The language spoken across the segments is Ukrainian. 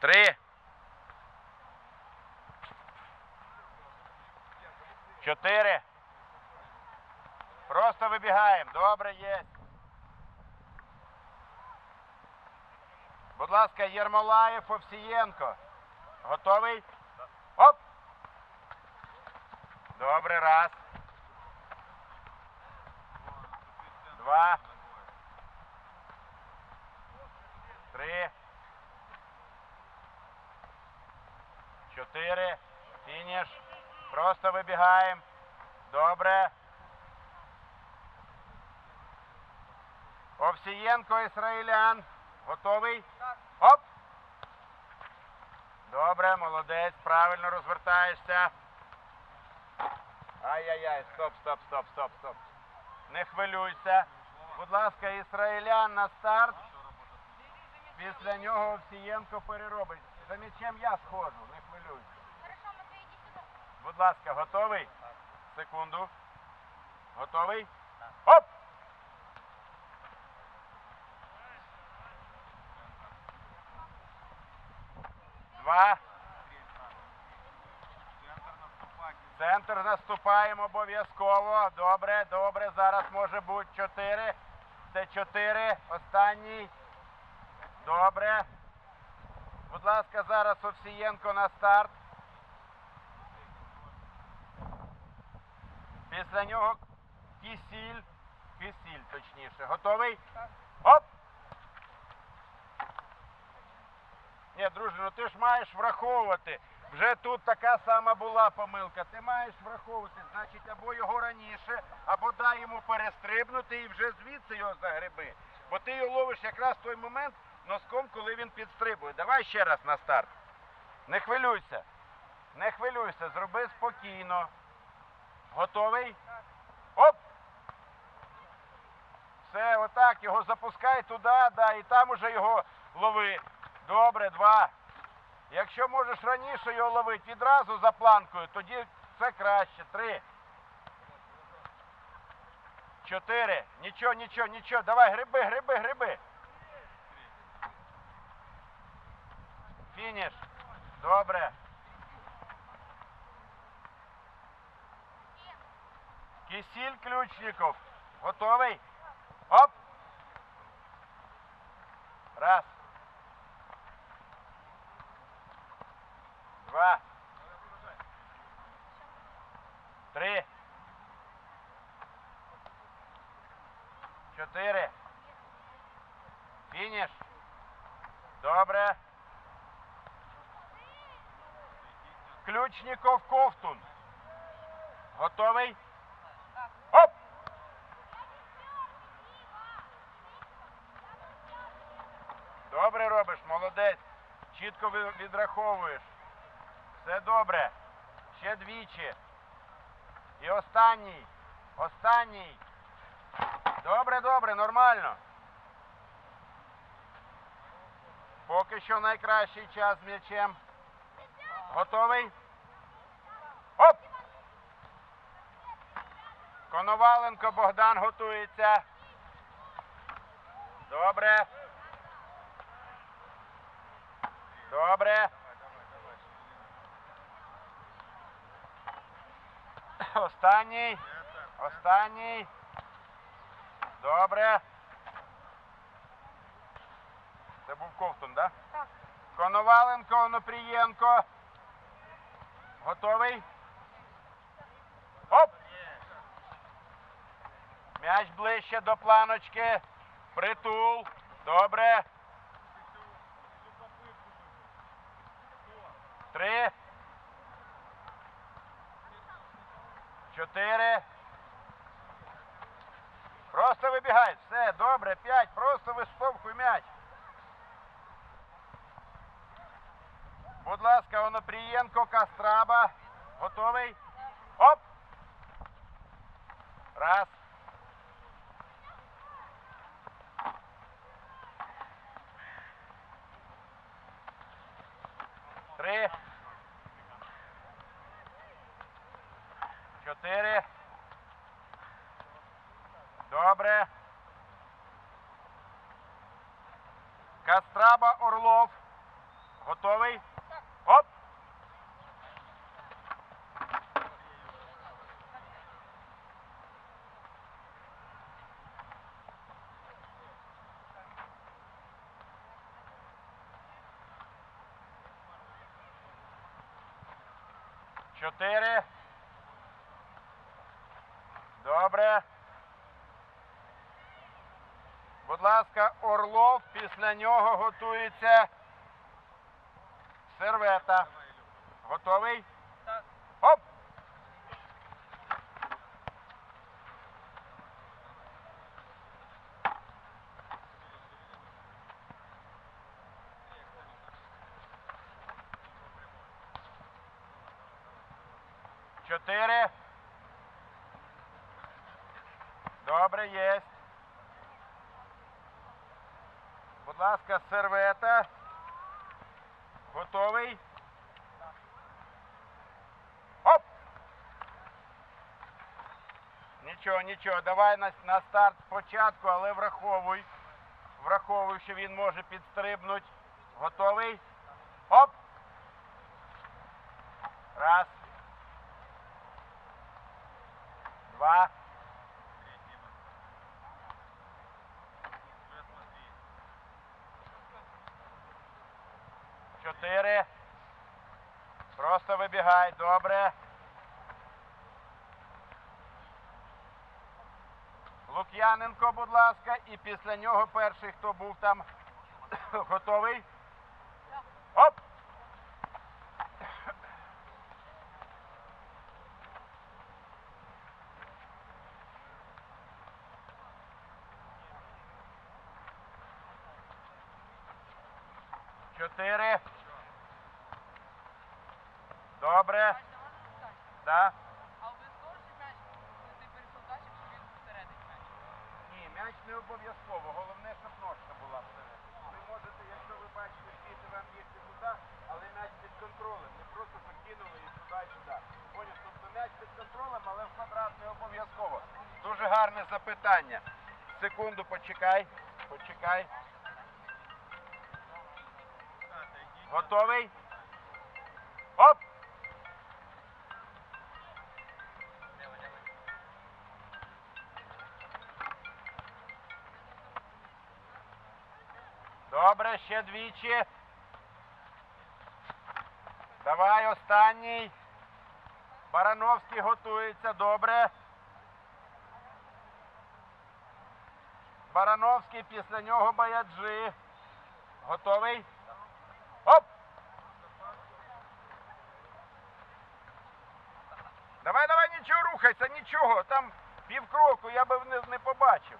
Три. Чотири. Просто вибігаємо. Добре, є. Будь ласка, Єрмолаєв, Овсієнко. Готовий? Оп! Добре, раз. Два. Три. Чотири. Фініш. Просто вибігаємо. Добре. Овсієнко, Ісраїлян. Готовий? Оп! Добре, молодець, правильно розвертаєшся. Ай-яй-яй, стоп, стоп, стоп, стоп, стоп. Не хвилюйся. Будь ласка, Ісраїлян на старт. Після нього Овсієнко переробить. За м'ячем я сходжу, не сюда. Будь ласка, готовий? Секунду. Готовий? Оп! Два. Центр наступаємо обов'язково. Добре, добре. Зараз може бути чотири. Це чотири. Останній. Добре. Будь ласка, зараз Овсієнко на старт. Після нього кисіль. Кисіль, точніше. Готовий? Оп! Ні, друже, ну ти ж маєш враховувати. Вже тут така сама була помилка. Ти маєш враховувати, значить, або його раніше, або дай йому перестрибнути і вже звідси його загреби. Бо ти його ловиш якраз в той момент носком, коли він підстрибує. Давай ще раз на старт. Не хвилюйся. Не хвилюйся, зроби спокійно. Готовий? Оп! Все, отак, його запускай туди, да, і там уже його лови. Добре, два. Якщо можеш раніше його ловити відразу за планкою, тоді це краще. Три. Чотири. Нічого, нічого, нічого. Давай, гриби, гриби, гриби. Фініш. Добре. Кисіль Ключников. Готовий? Оп! Раз. Два. Три. Чотири. Ключников Ковтун. Готовий? Оп! Добре робиш, молодець. Чітко відраховуєш. Все добре. Ще двічі. І останній. Останній. Добре, добре, нормально. Поки що найкращий час з м'ячем. Готовий? Оп! Коноваленко Богдан готується. Добре. Добре. Останній. Останній. Добре. Це був Ковтун, так? Да? Так. Коноваленко, Онопрієнко. Готовий? Оп! М'яч ближче до планочки. Притул. Добре. Три. Чотири. Просто вибігай. Все, добре. П'ять. Просто виштовхуй м'яч. Будь ласка, Онопрієнко, Кастраба. Готовий? Оп! Раз. Три. Чотири. Добре. Кастраба Орлов. Готовий? Оп! Чотири. Добре. Будь ласка, Орлов, після нього готується сервета. Готовий? Так. Оп! Чотири. Добре, є. Будь ласка, сервета. Готовий? Оп! Нічого, нічого, давай на, на старт спочатку, але враховуй. Враховуй, що він може підстрибнути. Готовий? Оп! Раз. Два. Чотири. Просто вибігай, добре. Лук'яненко, будь ласка, і після нього перший, хто був там готовий. Оп! Чотири. Добре. Да. А обов'язково чи м'яч, коли ти пересовдачив, щоб він всередині м'яч? Ні, м'яч не обов'язково. Головне, щоб ножка була всередині. Ви можете, якщо ви бачите, діти вам бігти туди, але м'яч під контролем. Не просто закинули і туди, і туди. Поняв? Тобто м'яч під контролем, але в квадрат не обов'язково. Дуже гарне запитання. Секунду почекай. Почекай. Готовий? Оп! Добре, ще двічі. Давай останній. Барановський готується, добре. Барановський, після нього Баяджи. Готовий? Оп! Давай, давай, нічого рухайся, нічого. Там півкроку я би не, не побачив.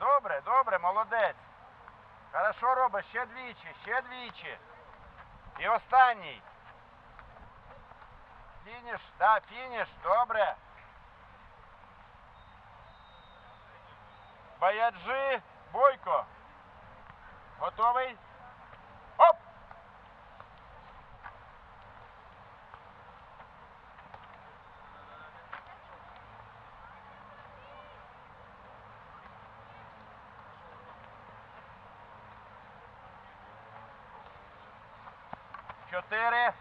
Добре, добре, молодець. Хорошо робиш, ще двічі, ще двічі. І останній. Фініш, да, фініш, добре. Баяджи, Бойко. Готовий? Оп! Чотири.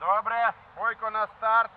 Добре. Бойко на старт.